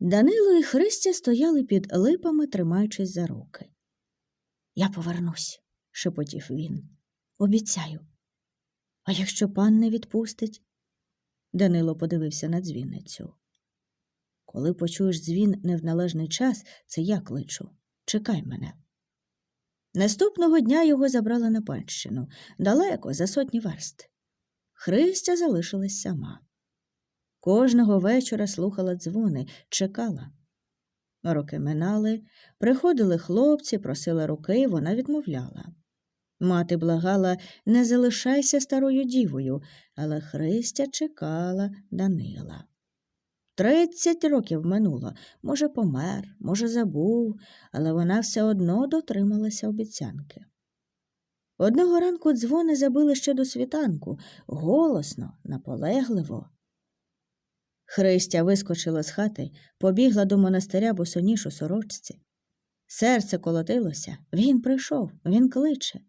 Данило і Христя стояли під липами, тримаючись за руки. Я повернусь, шепотів він. Обіцяю. А якщо пан не відпустить? Данило подивився на дзвіницю. Коли почуєш дзвін не в належний час, це я кличу. Чекай мене. Наступного дня його забрали на панщину, далеко, за сотні верст. Христя залишилась сама. Кожного вечора слухала дзвони, чекала. Роки минали, приходили хлопці, просили руки, вона відмовляла. Мати благала не залишайся старою дівою, але Христя чекала Данила. Тридцять років минуло, може, помер, може, забув, але вона все одно дотрималася обіцянки. Одного ранку дзвони забили ще до світанку, голосно, наполегливо. Христя вискочила з хати, побігла до монастиря босоніж у сорочці. Серце колотилося, він прийшов, він кличе.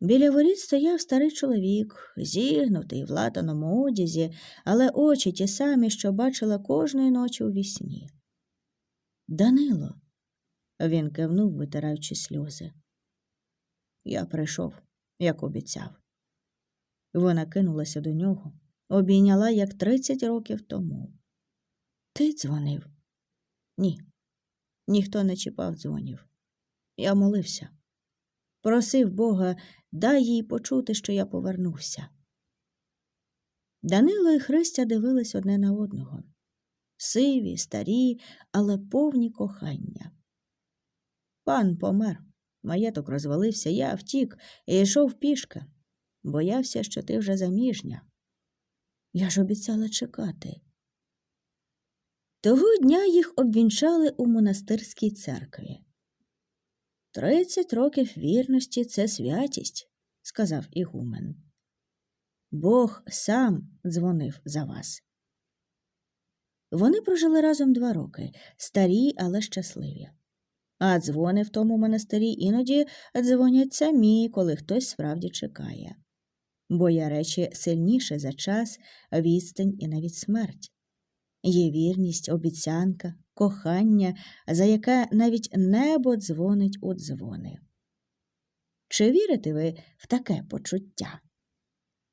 Біля воріт стояв старий чоловік, зігнутий в латаному одязі, але очі ті самі, що бачила кожної ночі у вісні. Данило, він кивнув, витираючи сльози. Я прийшов, як обіцяв. Вона кинулася до нього, обійняла, як тридцять років тому. Ти дзвонив? Ні. Ніхто не чіпав дзвонів. Я молився. Просив Бога, дай їй почути, що я повернувся. Данило і Христя дивились одне на одного. Сиві, старі, але повні кохання. Пан помер, маєток розвалився, я втік і йшов пішки. Боявся, що ти вже заміжня. Я ж обіцяла чекати. Того дня їх обвінчали у монастирській церкві. Тридцять років вірності це святість, сказав Ігумен. Бог сам дзвонив за вас. Вони прожили разом два роки, старі, але щасливі. А дзвони в тому монастирі іноді дзвонять самі, коли хтось справді чекає. Бо є речі сильніше за час, відстань і навіть смерть. Є вірність, обіцянка, кохання, за яке навіть небо дзвонить у дзвони. Чи вірите ви в таке почуття?